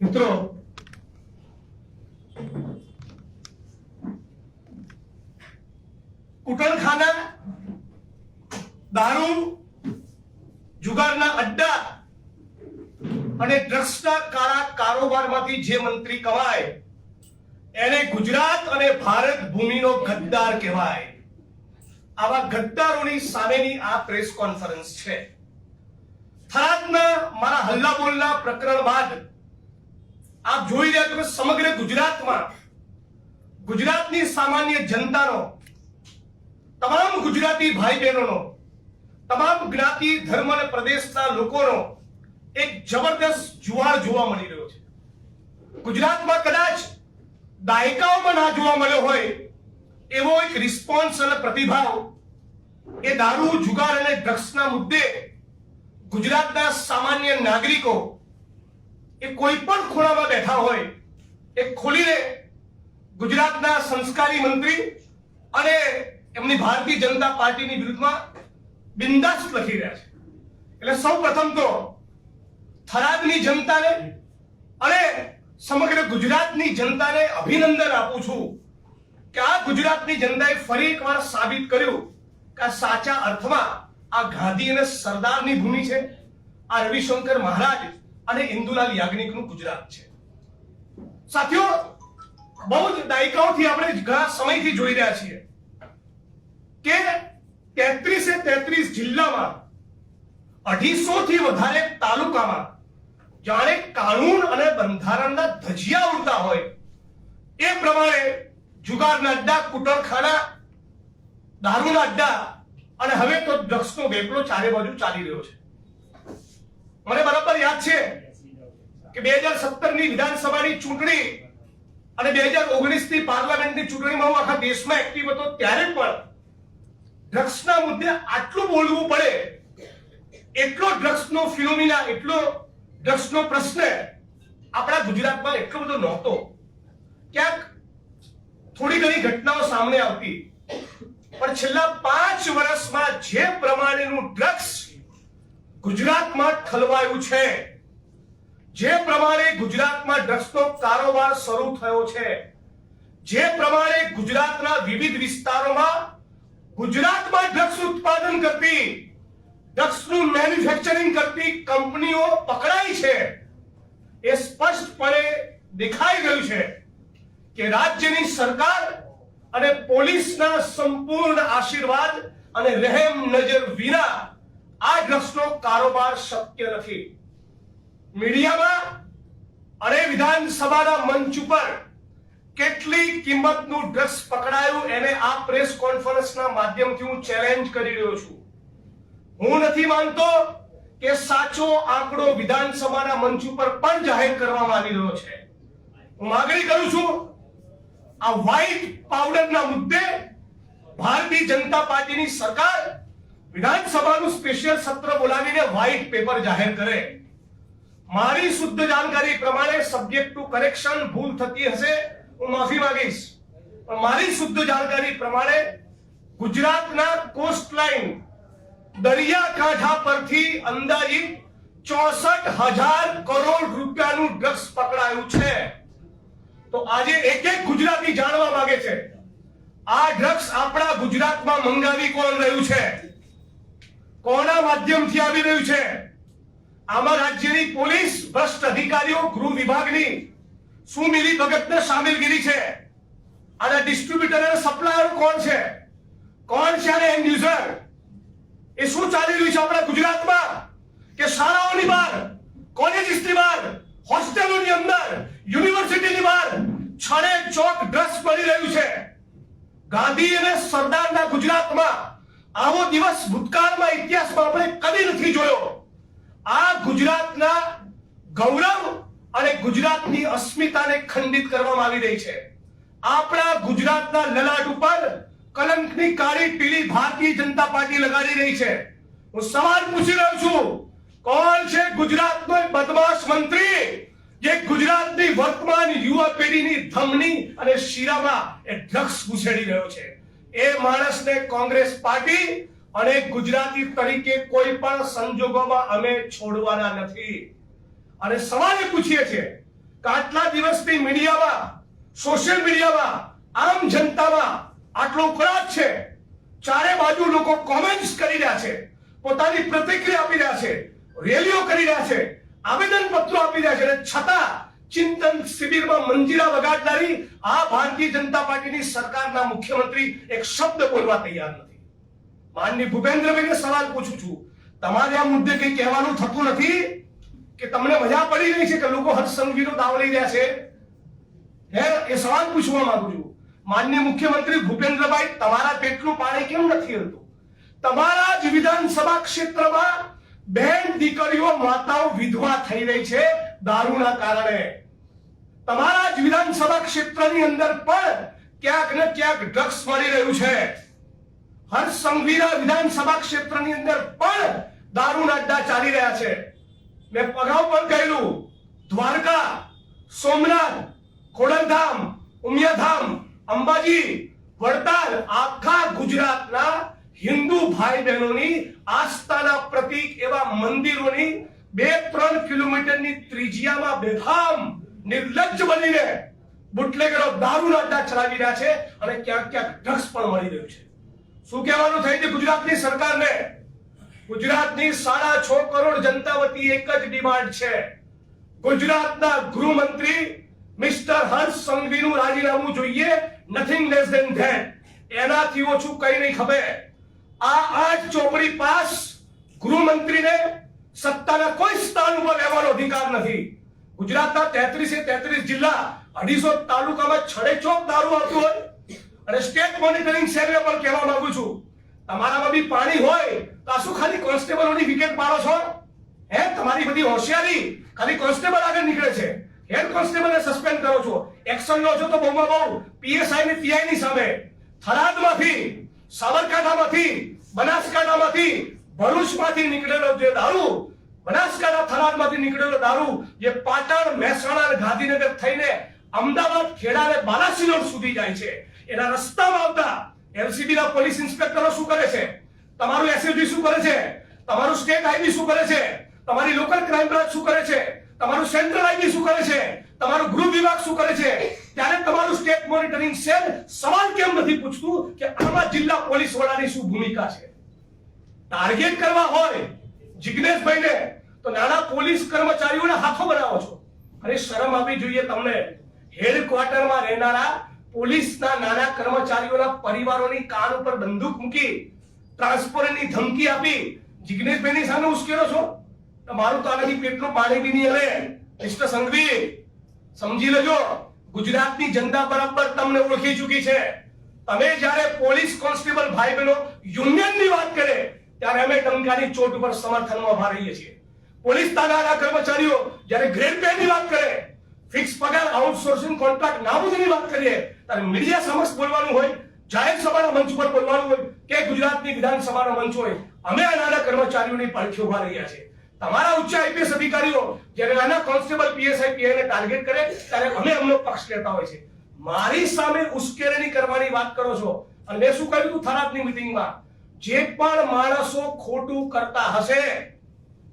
મિત્રો કુટણખાના દારૂ, જુગારના અડ્ડા અને ડ્રગ્સના કાળા કારોબારમાંથી જે મંત્રી કમાય, એને ગુજરાત અને ભારત ભૂમિનો ગદ્દાર કહેવાય. આવા ગદ્દારોની સામેની આ પ્રેસ કોન્ફરન્સ છે. થરાદના મારા હલ્લા બોલના પ્રકરણ બાદ આપ જોઈ રહ્યા તમે સમગ્ર ગુજરાતમાં ગુજરાતની સામાન્ય જનતાનો, તમામ ગુજરાતી ભાઈ બહેનોનો તમામ જ્ઞાતિ, ધર્મ અને પ્રદેશના લોકોનો એક જબરદસ્ત જુવાળ જોવા મળી રહ્યો છે. ગુજરાતમાં કદાચ દાયકાઓમાં ના જોવા મળ્યો હોય, એવો એક રિસ્પોન્સ અને પ્રતિભાવ એ દારૂ, જુગાર અને ડ્રગ્સના મુદ્દે ગુજરાતના સામાન્ય નાગરિકો એ કોઈ પણ ખૂણામાં બેઠા હોય એ ખોલીને ગુજરાતના સંસ્કારી મંત્રી અને એમની ભારતીય જનતા પાર્ટીની વિરુદ્ધમાં બિંદાસ લખી રહ્યા છે. એટલે સૌ પ્રથમ તો થરાદની જનતાને અને સમગ્ર ગુજરાતની જનતાને અભિનંદન આપું છું કે આ ગુજરાતની જનતાએ ફરી એકવાર સાબિત કર્યું કે આ સાચા અર્થમાં આ ગાંધી અને સરદારની ભૂમિ છે. આ રવિશંકર મહારાજ અને ઇન્દુલાલ યાજ્ઞિકનું ગુજરાત છે. સાથીઓ, બહુ જ દાયકાઓથી આપણે ઘણા સમયથી જોઈ રહ્યા છીએ કે તેત્રીસે તેત્રીસ જિલ્લામાં અઢીસો થી વધારે તાલુકામાં જાણે કાનૂન અને બંધારણના ધજિયા ઉડતા હોય એ પ્રમાણે જુગારના અડ્ડા, કુટરખાના, દારૂના અડ્ડા અને હવે તો ડ્રગ્સનો વેપલો ચારે બાજુ ચાલી રહ્યો છે. મને બરાબર યાદ છે કે બે હજાર સત્તરની વિધાનસભાની ચૂંટણી અને બે હજાર ઓગણીસની પાર્લામેન્ટની ચૂંટણીમાં હું આખા દેશમાં એક્ટિવ હતો, ત્યારે પણ ડ્રગ્સના મુદ્દે આટલું બોલવું પડે, એટલો ડ્રગ્સનો ફિનોમિના, એટલો ડ્રગ્સનો પ્રશ્ન આપણા ગુજરાતમાં એટલો બધો નહોતો. ક્યાંક થોડી ઘણી ઘટનાઓ સામે આવતી. પણ છેલ્લા પાંચ વર્ષમાં જે પ્રમાણેનું ડ્રગ્સ ગુજરાતમાં ઠલવાયું છે. જે પ્રમાણે ગુજરાતમાં ડ્રગ્સનો કારોબાર શરૂ થયો છે, જે પ્રમાણે ગુજરાતના વિવિધ વિસ્તારોમાં ગુજરાતમાં ડ્રગ્સ ઉત્પાદન કરતી, ડ્રગ્સનું મેન્યુફેક્ચરિંગ કરતી કંપનીઓ પકડાઈ છે. એ સ્પષ્ટપણે દેખાઈ ગયું છે કે રાજ્યની સરકાર અને પોલીસના સંપૂર્ણ આશીર્વાદ અને રહેમ નજર વિના આ ડ્રગ્સનો કારોબાર શક્ય નથી. મીડિયામાં અને વિધાનસભાના મંચ ઉપર કેટલી કિંમતનું ડ્રગ્સ પકડાયું એને આ પ્રેસ કોન્ફરન્સના માધ્યમથી હું ચેલેન્જ કરી રહ્યો છું. હું નથી માનતો કે સાચો આંકડો વિધાનસભાના મંચ ઉપર પણ જાહેર કરવામાં આવી રહ્યો છે. હું માગણી કરું છું, આ વ્હાઇટ પાવડરના મુદ્દે ભારતીય જનતા પાર્ટીની સરકાર વિધાનસભાનું સ્પેશિયલ સત્ર બોલાવીને વ્હાઇટ પેપર જાહેર કરે. મારી શુદ્ધ જાણકારી પ્રમાણે સબ્જેક્ટ ટુ કરેક્શન ભૂલ થતી હશે, હું માફી માંગીશ. પણ મારી શુદ્ધ જાણકારી પ્રમાણે ગુજરાતના કોસ્ટ લાઇન દરિયાકાંઠા પરથી અંદાજિત ચોસઠ હજાર કરોડ રૂપિયાનું ડ્રગ્સ પકડાયું છે. તો આજે એક એક ગુજરાતી જાણવા માંગે છે, આ ડ્રગ્સ આપણા ગુજરાતમાં મંગાવી કોણ રહ્યું છે? કોના માધ્યમથી આવી રહ્યું છે? આમાં રાજ્યની પોલીસ, ભ્રષ્ટ અધિકારીઓ, ગૃહ વિભાગની શું મિલી ભગતને સામેલગીરી છે. આના ડિસ્ટ્રીબ્યુટર અને સપ્લાયર કોણ છે? કોણ છે અને એન્ડ યુઝર એ શું ચાલી રહ્યું છે આપણા ગુજરાતમાં? કે શાળાઓની બહાર કોલેજીસની બહાર, હોસ્ટેલોની અંદર, યુનિવર્સિટીની બહાર છડે ચોક ડ્રગ્સ પડી રહ્યું છે. ગાંધી અને સરદારના ગુજરાતમાં આવો દિવસ ભૂતકાળમાં ઇતિહાસમાં આપણે કદી નથી જોયો. આ ગુજરાતના ગૌરવ અને ગુજરાતની અસ્મિતાને ખંડિત કરવામાં આવી રહી છે. આપણા ગુજરાતના લલાટ ઉપર કલંકની કાળી પીળી ભારતીય જનતા પાર્ટી લગાડી રહી છે. હું સવાલ પૂછી રહ્યો છું, કોણ છે ગુજરાતનો બદમાશ મંત્રી જે ગુજરાતની વર્તમાન યુવા પેઢીની ધમની અને શીરામાં એ ડ્રગ્સ ઘૂસેડી રહ્યો છે? એ માણસને કોંગ્રેસ પાર્ટી અને ગુજરાતી તરીકે કોઈ પણ સંજોગોમાં અમે છોડવાના નથી. અને સવાલ એ પૂછીએ છીએ કે દિવસથી મીડિયામાં, સોશિયલ મીડિયામાં, આમ જનતામાં આટલો ખોરાક છે. ચારે બાજુ લોકો કોમેન્ટ્સ કરી રહ્યા છે, પોતાની પ્રતિક્રિયા આપી રહ્યા છે, રેલીઓ કરી રહ્યા છે આવેદન પત્રો આપી રહ્યા છે. છતાં ચિંતન શિબિરમાં મંજીરા વગાડનારી આ ભારતીય જનતા પાર્ટીની સરકારના મુખ્યમંત્રી એક શબ્દ બોલવા તૈયાર નથી. માનની ભૂપેન્દ્રભાઈને સવાલ પૂછું છું. તમારે આ મુદ્દે કંઈ કહેવાનું થતું નથી? કે તમને મજા પડી રહી છે કે લોકો હર્ષ સંઘવીનો દાવ લઈ રહ્યા છે? હે, એ સવાલ પૂછવા માંગુ છું. માન્ય મુખ્યમંત્રી ભૂપેન્દ્રભાઈ, તમારા પેટનું પાણી કેમ નથી હતું તમારા જ વિધાનસભા ક્ષેત્રમાં બેન દીકરીઓ માતાઓ વિધવા થઈ રહી છે. દારૂના કારણે. તમારા જ વિધાનસભા ક્ષેત્રની અંદર પણ ક્યાંક ને ક્યાંક ડ્રગ્સ મળી રહ્યું છે. હર સંઘવીના વિધાનસભા ક્ષેત્રની અંદર પણ દારૂના અડ્ડા ચાલી રહ્યા છે. મેં અગાઉ પણ કહેલું દ્વારકા, સોમનાથ, ખોડલધામ, ઉમિયાધામ, અંબાજી, વડતાલ, આખા ગુજરાતના હિન્દુ ભાઈ બહેનોની આસ્થાના પ્રતીક એવા મંદિરોની બે ત્રણ કિલોમીટરની ત્રિજ્યામાં બેફામ નિર્લજ્જ બનીને બુટલેગરો દારૂના અડ્ડા ચલાવી રહ્યા છે અને ક્યાંક ક્યાંક ડ્રગ્સ પણ મળી રહ્યું છે. શું કહેવાનું થઈ છે ગુજરાતની સરકારને? ગુજરાતની સાડા છ કરોડ જનતા વતી એક જ ડિમાન્ડ છે. ગુજરાતના ગૃહમંત્રી મિસ્ટર હર્ષ સંઘવીનું રાજીનામું જોઈએ નથિંગ લેસ ધેન ધેટ એનાથી ઓછું કઈ નહીં ખબર. આ આઠ ચોપડી પાસ ગૃહમંત્રીને સત્તાના કોઈ સ્થાન ઉપર રહેવાનો અધિકાર નથી. ગુજરાતના તેત્રીસે તેત્રીસ જિલ્લા અઢીસો તાલુકામાં છડેચોક દારૂ આવતું હોય અને સ્ટેટ મોનિટરિંગ સેલને પણ કહેવા માંગુ છું. તમારામાં બી પાણી હોય તો આ શું ખાલી કોન્સ્ટેબલોની વિકેટ પાડો છો? હે, તમારી બધી હોશિયારી ખાલી કોન્સ્ટેબલ આગળ નીકળે છે. હેડ કોન્સ્ટેબલને સસ્પેન્ડ કરો છો. એક્શન લો છો તો બહુમાં બહુ. પીએસઆઈ ને પીઆઈ ની સામે. થરાદમાંથી, સાબરકાંઠામાંથી, બનાસકાંઠામાંથી ભરૂચમાંથી નીકળેલો જે દારૂ, બનાસકાંઠા થરાદમાંથી નીકળેલો દારૂ જે પાટણ, મહેસાણા ગાંધીનગર થઈને અમદાવાદ, ખેડા અને બાલાસિનોર સુધી જાય છે. એના રસ્તામાં આવતા એલસીબી ના પોલીસ ઇન્સ્પેક્ટરો શું કરે છે? તમારું એસએલજી શું કરે છે? તમારું સ્ટેટ આઈબી શું કરે છે? તમારી લોકલ ક્રાઇમ બ્રાન્ચ શું કરે છે? તમારું સેન્ટ્રલ આઈબી શું કરે છે? તમારું ગૃહ વિભાગ શું કરે છે? ત્યારે તમારું સ્ટેટ મોનિટરિંગ સેલ સવાલ કેમ નથી પૂછતું કે આમાં જિલ્લા પોલીસ વડાની શું ભૂમિકા છે? ટાર્ગેટ કરવા હોય, જિગ્નેશભાઈને, તો નાના પોલીસ કર્મચારીઓના હાથો બનાવો છો. અરે શરમ આપવી જોઈએ તમને. હેડક્વાર્ટરમાં રહેનારા પોલીસના નાના કર્મચારીઓના પરિવારોની કાન ઉપર બંદૂક મૂકી ટ્રાન્સફરની ધમકી આપી, જિગ્નેશભાઈની સામે ઉશ્કેરો છો? તમારું તો આનાથી પેટનું પાણી બી નહીં હલે. મિસ્ટર સંઘવી, સમજી લેજો, ગુજરાતની જનતા બરાબર તમને ઓળખી ચૂકી છે. તમે જ્યારે પોલીસ કોન્સ્ટેબલ ભાઈ બહેનો યુનિયનની વાત કરે ત્યારે અમે ટંકાની ચોટ ઉપર સમર્થનમાં ઊભા રહીએ છીએ. પોલીસ તાગાના કર્મચારીઓ જ્યારે ગ્રેડ પે ની વાત કરે, ફિક્સ પગાર, આઉટસોર્સિંગ કોન્ટ્રાક્ટ નાબૂદીની વાત કરીએ, ત્યારે મીડિયા સમક્ષ બોલવાનું હોય, જાહેર સભાના મંચ પર બોલવાનું હોય કે ગુજરાતની વિધાનસભાના મંચ હોય, અમે આ નાના કર્મચારીઓની પડખે ઊભા રહ્યા છીએ. તમારા ઉચ્ચ આઈપીએસ અધિકારીઓ જ્યારે નાના કોન્સ્ટેબલ પીએસઆઈ પીઆઈ ને ટાર્ગેટ કરે, ત્યારે અમે અમનો પક્ષ લેતા હોય છે મારી સામે ઉશ્કેરણી કરવાની વાત કરો છો. અને મેં શું કહ્યું હતું થરાદની મીટિંગમાં જે પણ માણસો ખોટું કરતા હશે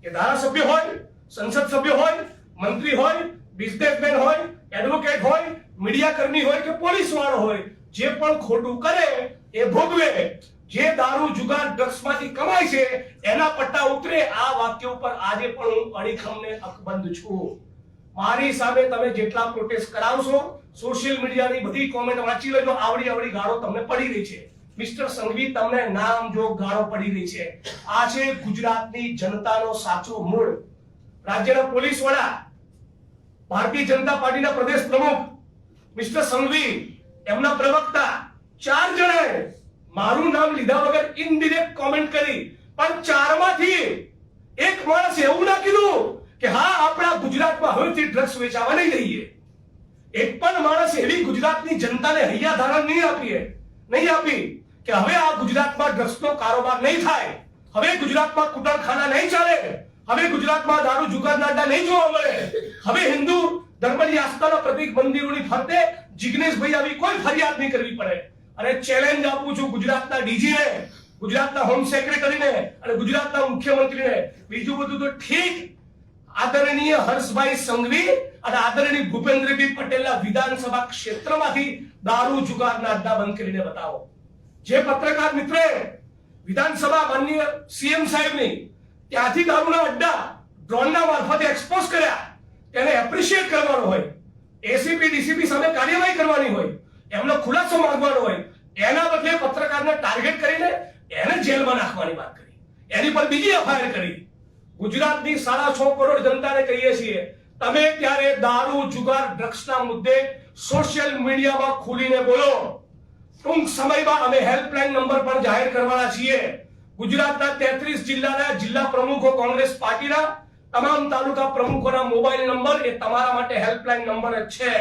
કે ધારાસભ્ય હોય, સંસદ સભ્ય હોય, મંત્રી હોય બિઝનેસમેન હોય એડવોકેટ હોય મીડિયા કર્મી હોય કે પોલીસ વાળો હોય, જે પણ ખોટું કરે, એ ભોગવે. જે દારૂ, જુગાર ડ્રગ્સમાંથી કમાય છે, એના પટ્ટા ઉતરે, આ વાક્ય ઉપર આજે પણ હું અડીખમને અકબંધ છું. મારી સામે તમે જેટલા પ્રોટેસ્ટ કરાવશો સોશિયલ મીડિયાની બધી કોમેન્ટ વાંચી લેજો આવડી આવડી ગાળો તમને પડી રહી છે. મિસ્ટર સંઘવી તમને નામ જો ગાળો પડી રહી છે, આ છે ગુજરાતની જનતાનો સાચો મૂળ. રાજ્યના પોલીસ વડા, ભારતીય જનતા પાર્ટીના પ્રદેશ પ્રમુખ, મિસ્ટર સંઘવી એમના પ્રવક્તા, ચાર જણાએ મારું નામ લીધા વગર ઇનડિરેક્ટ કોમેન્ટ કરી, પણ ચારમાંથી એક માણસ એવું ના કીધું કે હા, આપણા ગુજરાતમાં હવેથી ડ્રગ્સ વેચાવા નહીં દઈએ એક પણ માણસ એવી ગુજરાતની જનતાને હૈયા ધારણ નહીં આપીએ, નહીં આપી. કે હવે આ ગુજરાતમાં ડ્રગ્સનો કારોબાર નહીં થાય. હવે ગુજરાતમાં કુટરખાના નહીં ચાલે. હવે ગુજરાતમાં દારૂ જુગારના અડ્ડા નહીં જોવા મળે. હવે હિન્દુ ધર્મની આસ્થાના પ્રતિક મંદિરોની ફરતે જિગ્નેશભાઈ આવી કોઈ ફરિયાદ નહીં કરવી પડે. અને ચેલેન્જ આપું છું ગુજરાતના ડીજીને, ગુજરાતના હોમ સેક્રેટરીને અને ગુજરાતના મુખ્યમંત્રીને. બીજું બધું તો ઠીક. આદરણીય હર્ષભાઈ સંઘવી અને આદરણીય ભૂપેન્દ્રભાઈ પટેલના વિધાનસભા ક્ષેત્રમાંથી દારૂ જુગાર અડ્ડા બંધ કરીને બતાવો. જે પત્રકાર મિત્રે વિધાનસભા માનનીય સીએમ સાહેબની ત્યાંથી દારૂના અડ્ડા ડ્રોનના મારફતે એક્સપોઝ કર્યા, તેને એપ્રિશિએટ કરવાનો હોય એસીપી ડીસીપી સામે કાર્યવાહી કરવાની હોય, એમનો ખુલાસો માંગવાનો હોય, એના બદલે પત્રકારને ટાર્ગેટ કરીને એને જેલમાં નાખવાની વાત કરી. એની પર બીજી એફઆઈઆર કરી. ગુજરાતની સાડા છ કરોડ જનતાને કહીએ છીએ, તમે ત્યારે દારૂ, જુગાર, ડ્રગ્સના મુદ્દે સોશિયલ મીડિયામાં ખુલીને બોલો. ટૂંક સમયમાં અમે હેલ્પલાઇન નંબર પણ જાહેર કરવાના છીએ. ગુજરાતના તેત્રીસ જિલ્લાના જિલ્લા પ્રમુખો કોંગ્રેસ પાર્ટીના, તમામ તાલુકા પ્રમુખોના મોબાઈલ નંબર એ તમારા માટે હેલ્પલાઇન નંબર જ છે.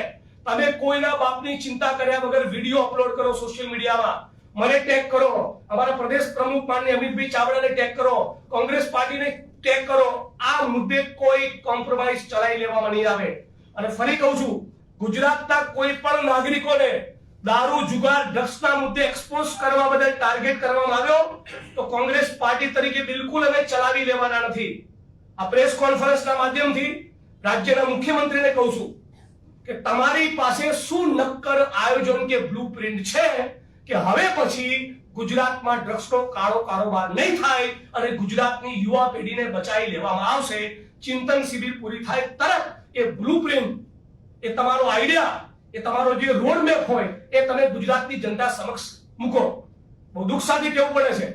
તમે કોઈના બાપની ચિંતા કર્યા વગર વીડિયો અપલોડ કરો સોશિયલ મીડિયામાં. મને ટેગ કરો. અમારા પ્રદેશ પ્રમુખ માન્ય અમિતભાઈ ચાવડાને ટેગ કરો. કોંગ્રેસ પાર્ટીને ટેગ કરો. આ મુદ્દે કોઈ કોમ્પ્રોમાઇઝ ચલાવી લેવામાં નહીં આવે. અને ફરી કહું છું, ગુજરાતના કોઈ પણ નાગરિકોને દારૂ, જુગાર, ડ્રગ્સના મુદ્દે એક્સપોઝ કરવા બદલ ટાર્ગેટ કરવામાં આવ્યો, તો કોંગ્રેસ પાર્ટી તરીકે બિલકુલ અમે ચલાવી લેવાના નથી. આ પ્રેસ કોન્ફરન્સના માધ્યમથી રાજ્યના મુખ્યમંત્રીને કહું છું કે તમારી પાસે શું નક્કર આયોજન કે બ્લુપ્રિન્ટ છે કે હવે પછી ગુજરાતમાં ડ્રગ્સનો કાળો કારોબાર નહીં થાય અને ગુજરાતની યુવા પેઢીને બચાવી લેવામાં આવશે? ચિંતન શિબિર પૂરી થાય તરત એ બ્લુપ્રિન્ટ એ તમારો આઈડિયા એ તમારો જે રોડ મેપ હોય, એ તમે ગુજરાતની જનતા સમક્ષ મૂકો. બહુ દુઃખ સાથે કહેવું પડે છે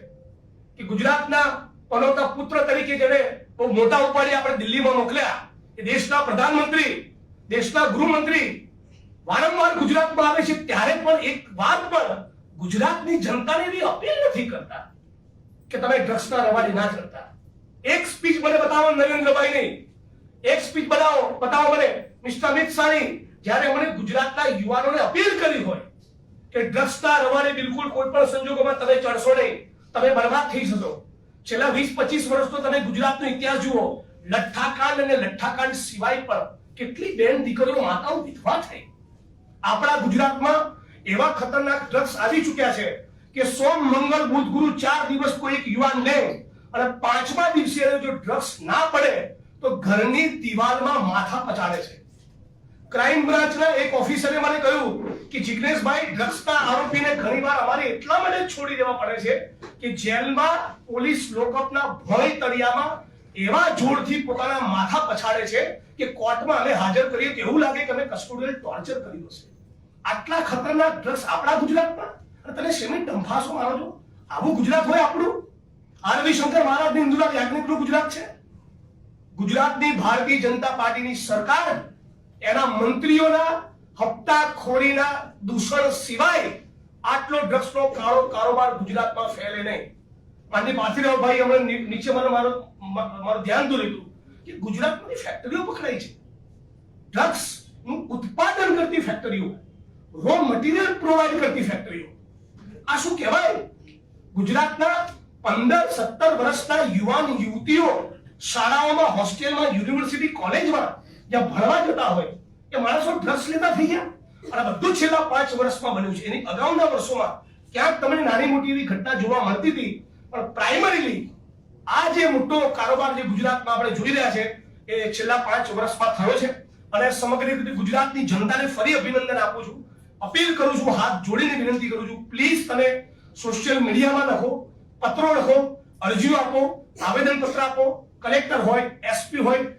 કે ગુજરાતના પનોતા પુત્ર તરીકે જેને બહુ મોટા ઉપાડી આપણે દિલ્હીમાં મોકલ્યા, એ દેશના પ્રધાનમંત્રી, દેશના ગૃહમંત્રી વારંવાર ગુજરાતમાં આવે છે, ત્યારે પણ એક વાત પણ ગુજરાતની જનતાને એવી અપીલ નથી કરતા કે તમે ડ્રગ્સના રવાડે ના ચડતા. એક સ્પીચ મને બતાવો નરેન્દ્રભાઈ નહીં એક સ્પીચ બતાવો બતાવો મને. મિસ્ટર અમિત શાહની જ્યારે મને ગુજરાતના યુવાનોને અપીલ કરી હોય કે ડ્રગ્સના રવાને બિલકુલ કોઈ પણ સંજોગોમાં તમે ચડશો નહીં, તમે બરબાદ થઈ જશો. છેલ્લા વીસ પચીસ વર્ષનો તમે ગુજરાતનો ઇતિહાસ જુઓ. લઠ્ઠાકાંડ અને લઠ્ઠાકાંડ સિવાય પણ કેટલી બેન દીકરીઓ માતાઓ વિધવા થઈ. આપણા ગુજરાતમાં એવા ખતરનાક ડ્રગ્સ આવી ચૂક્યા છે કે સોમ, મંગળ, બુધ, ગુરુ ચાર દિવસ કોઈ એક યુવાન લે અને પાંચમા દિવસે જો ડ્રગ્સ ના પડે, તો ઘરની દિવાલમાં માથા પચાડે છે. ક્રાઇમ બ્રાન્ચના એક ઓફિસરે મને કહ્યું કે, જિગ્નેશભાઈ, ડ્રગ્સના આરોપીને ઘણીવાર અમારે એટલા માટે છોડી દેવા પડે છે કે જેલમાં પોલીસ લોકઅપના ભય તળિયામાં એવા જોરથી પોતાના માથા પછાડે છે કે કોર્ટમાં અમે હાજર કરીએ તો એવું લાગે કે અમે કસ્ટોડિયલ ટોર્ચર કર્યું હશે. આટલા ખતરનાક ડ્રગ્સ આપણા ગુજરાતમાં? અને તમે શેમી ડંફાસો મારો છો? આવું ગુજરાત હોય આપણું? આ રવિશંકર મહારાજની ઇન્દુરા યાજ્ઞિકનું ગુજરાત છે? ગુજરાતની ભારતીય જનતા પાર્ટીની સરકાર એના મંત્રીઓના હપ્તાખોરીના દૂષણ સિવાય આટલો ડ્રગ્સનો કાળો કારોબાર ગુજરાતમાં ફેલે નહીં. માનની ભાઈ હમણાં નીચે મને મારો મારું ધ્યાન દોર્યું હતું કે ગુજરાતની ફેક્ટરીઓ પકડાઈ છે. ડ્રગ્સનું ઉત્પાદન કરતી ફેક્ટરીઓ રો મટીરિયલ પ્રોવાઈડ કરતી ફેક્ટરીઓ આ શું કહેવાય? ગુજરાતના પંદર, સત્તર વર્ષના યુવાન યુવતીઓ શાળાઓમાં હોસ્ટેલમાં યુનિવર્સિટી કોલેજમાં જ્યાં ભણવા જતા હોય, એ માણસો ડ્રગ્સ લેતા થઈ ગયા. અને બધું છેલ્લા પાંચ વર્ષમાં બન્યું છે. એની અગાઉના વર્ષોમાં ક્યાંક તમને નાની મોટી એવી ઘટના જોવા મળતી હતી, પણ પ્રાઇમરીલી આ જે મોટો કારોબાર જે ગુજરાતમાં આપણે જોઈ રહ્યા છે, એ છેલ્લા પાંચ વર્ષમાં થયો છે. અને સમગ્ર રીતે ગુજરાતની જનતાને ફરી અભિનંદન આપું છું. અપીલ કરું છું, હાથ જોડીને વિનંતી કરું છું પ્લીઝ તમે સોશિયલ મીડિયામાં લખો, પત્રો લખો, અરજીઓ આપો આવેદન પત્ર આપો કલેક્ટર હોય એસપી હોય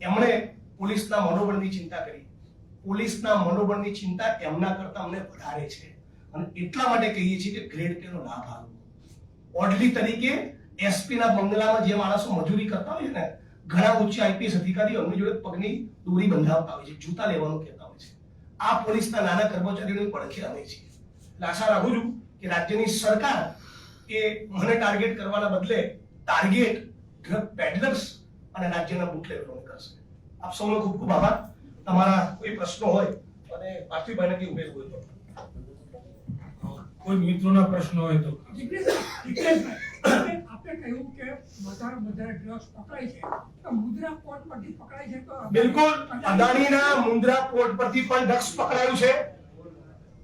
એમણે પોલીસના મનોબળની ચિંતા કરી. પોલીસના મનોબળની ચિંતા એમના કરતા અમને વધારે છે. અને એટલા માટે કહીએ છીએ કે ગ્રેડ પે નો લાભ આપવો ઓડલી તરીકે એસપીના બંગલામાં જે માણસો મજૂરી કરતા હોય ને, ઘણા ઉચ્ચ આઈપીએસ અધિકારીઓ એમની જોડે પગની દોરી બંધાવતા હોય છે, જૂતા લેવાનું કહેતા હોય છે. આ પોલીસના નાના કર્મચારીઓની પડખે અમે છીએ. એટલે આશા રાખું છું કે રાજ્યની સરકાર એ મને ટાર્ગેટ કરવાના બદલે ટાર્ગેટ ડ્રગ પેડલર્સ અને રાજ્યના બુટલેગરોને આપ સૌનો ખૂબ ખૂબ આભાર. તમારા કોઈ પ્રશ્નો હોય અને પાર્થિવભાઈને કંઈ ઉમેરવું હોય તો. કોઈ મિત્રોના પ્રશ્નો હોય તો. આપણે કહ્યું કે વધારે વધારે ડ્રગ્સ પકડાય છે. તો મુદ્રા કોર્ટ પરથી પકડાય છે તો બિલકુલ. અદાણીના મુદ્રા પોર્ટ પરથી પણ ડ્રગ્સ પકડાયું છે.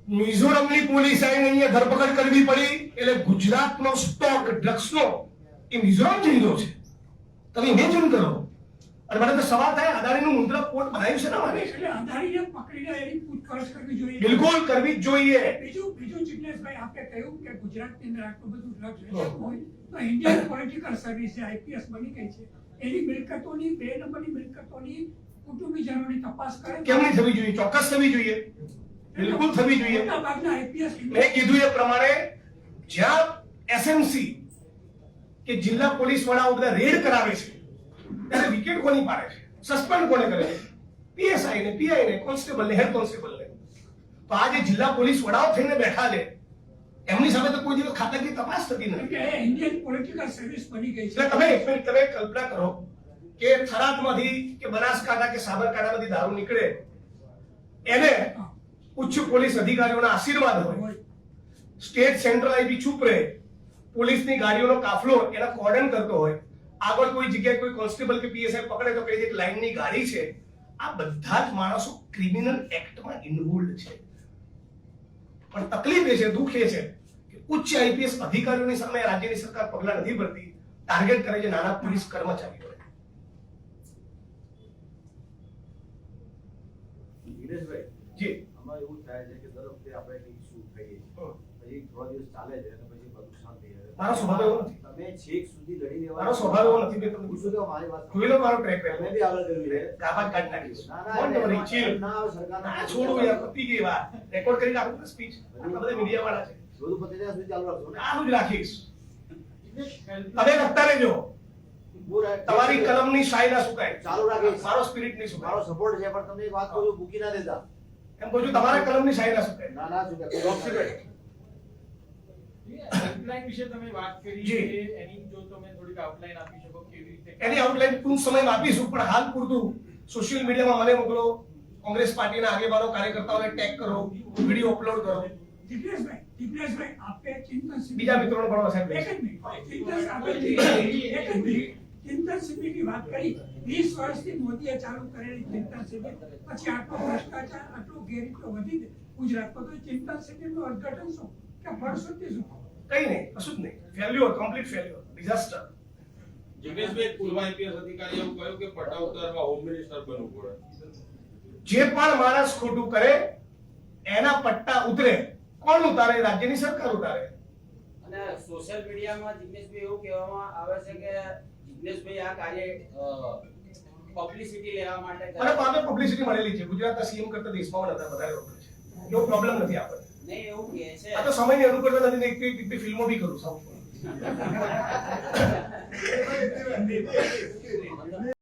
મિઝોરમની પોલીસ આવીને અહીંયા ધરપકડ કરવી પડી. એટલે ગુજરાતનો સ્ટોક ડ્રગ્સનો એ મિઝોરમ જઈ રહ્યો છે. તમે ઇમેજિન કરો. અને મને તો સવાલ થાય અદાણીનું મુદ્રા કોર્ટ બનાવ્યું છે ને મારે એટલે અદાણીને પકડીને એની પૂછપરછ કરવી જોઈએ. બિલકુલ કરવી જ જોઈએ. બીજું બીજું જિગ્નેશભાઈ આપે કહ્યું કે ગુજરાતની અંદર આટલું બધું ડ્રગ્સ હોય તો ઇન્ડિયન પોલિટિકલ સર્વિસ આઈપીએસ બની ગઈ છે એની મિલકતોની બે નંબરની મિલકતોની કુટુંબીજનોની તપાસ કરે કેમ નહીં થવી જોઈએ? ચોક્કસ થવી જોઈએ. બિલકુલ થવી જોઈએ. મેં કીધું એ પ્રમાણે જ્યાં એસએમસી કે જિલ્લા પોલીસ વડા બધા રેડ કરાવે છે ત્યારે વિકેટ કોની પાડે છે? સસ્પેન્ડ કોને કરે છે? પીએસઆઈ ને પીઆઈ ને કોન્સ્ટેબલ ને હેડ કોન્સ્ટેબલ ને. તો આ જે જિલ્લા પોલીસ વડાઓ થઈને બેઠા છે એમની સામે તો કોઈ દિવસ ખાતાકીય તપાસ થતી નથી. કે ઇન્ડિયન પોલિટિકલ સર્વિસ બની ગઈ છે. તમે એક મિનિટ તમે કલ્પના કરો કે થરાદમાંથી કે બનાસકાંઠા કે સાબરકાંઠામાંથી દારૂ નીકળે એને ઉચ્ચ પોલીસ અધિકારીઓના આશીર્વાદ હોય. હોય. સ્ટેટ સેન્ટ્રલ આઈબી ચૂપ રહે પોલીસની ગાડીઓનો કાફલો એના કોર્ડન કરતો હોય. આગળ કોઈ જગ્યાએ કોઈ કોન્સ્ટેબલ કે પીએસઆઈ પકડે તો કહી દે કે લાઈનની ગાડી છે. આ બધા જ માણસો ક્રિમિનલ એક્ટમાં ઇન્વોલ્વ છે. પણ તકલીફ એ છે દુઃખ એ છે કે ઉચ્ચ આઈપીએસ અધિકારીઓની સામે રાજ્યની સરકાર પગલાં નથી ભરતી. ટાર્ગેટ કરે છે નાના પોલીસ કર્મચારીઓને નીરજભાઈ જી. આમાં એવું થાય છે કે દર વખતે આપણે કંઈક issue થઈએ પછી થોડા દિવસ ચાલે છે અને પછી બધું શાંત થઈ જાય મારો સ્વભાવ એવો નથી. તમે છેક સુધી લડી લેવા મારો સ્વભાવ એવો નથી મેં તમને હું શું મારી વાત જોઈ લો મારો ટ્રેક તમે બી આગળ કર્યું છે ગાભાત કાઢી નાખીશ ના, ના, worry, ના ના છોડો યાર પતી ગઈ વાત. રેકોર્ડ કરીને આપું સ્પીચ આટલા બધા મીડિયા વાળા છે. બધું પતી જાય સુધી ચાલુ રાખજો આનું જ રાખીશ. લખતા રહેજો. તમારી કલમની શાહી ના સુકાય. ચાલુ રાખીશ. મારો સ્પિરિટ નહીં મારો સુકાય સપોર્ટ છે પણ તમને એક વાત કહું મૂકી ના દેતા. એમ કહું છું તમારા કલમની શાહી ના સુકાય. ના ના ચૂકે વિશે તમે વાત કરી. છે એની જો તમે થોડીક આઉટલાઈન આપી શકો કેવી રીતે એની આઉટલાઈન ટૂંક સમયમાં આપીશું પણ હાલ પૂરતું સોશિયલ મીડિયામાં મને મોકલો. કોંગ્રેસ પાર્ટીના આગેવાનો કાર્યકર્તાઓને ટેગ કરો વીડિયો અપલોડ કરો. જિગ્નેશભાઈ જિગ્નેશભાઈ આપણે ચિંતન બીજા મિત્રોને પણ સાહેબ એક જ મિનિટ. ચિંતન આપણે એક જ મિનિટ. ચિંતન શિબિરની વાત કરી. વીસ વર્ષથી મોદીએ ચાલુ કરેલી ચિંતન શિબિર. પછી આટલો ભ્રષ્ટાચાર આટલો ગેરરીતો વધી ગુજરાતમાં. તો ચિંતન શિબિરનું અર્થઘટન શું? કે ફળશ્રુતિ શું કઈ નહીં કશું જ નહીં. ફેલ્યુઅર કમ્પ્લીટ ફેલ્યુઅર ડિઝાસ્ટર જિગ્નેશભાઈ પૂર્વ આઈપીએસ અધિકારી એવું કહ્યું કે પટ્ટા ઉતારવા હોમ મિનિસ્ટર બનવું પડે. જે પણ માણસ ખોટું કરે એના પટ્ટા ઉતરે. કોણ ઉતારે? રાજ્યની સરકાર ઉતારે. અને સોશિયલ મીડિયામાં જિગ્નેશભાઈ એવું કહેવામાં આવે છે કે જિગ્નેશભાઈ આ કાર્ય પબ્લિસિટી લેવા માટે અરે અને પામે પબ્લિસિટી મળેલી છે. ગુજરાતના સીએમ કરતા દેશમાં વધારે વધારે છે. એવો પ્રોબ્લેમ નથી આપણને. નહીં એવું કહે છે. આ તો સમયની અનુકૂળતા નથી ને એક એક ફિલ્મો બી કરું સાઉથમાં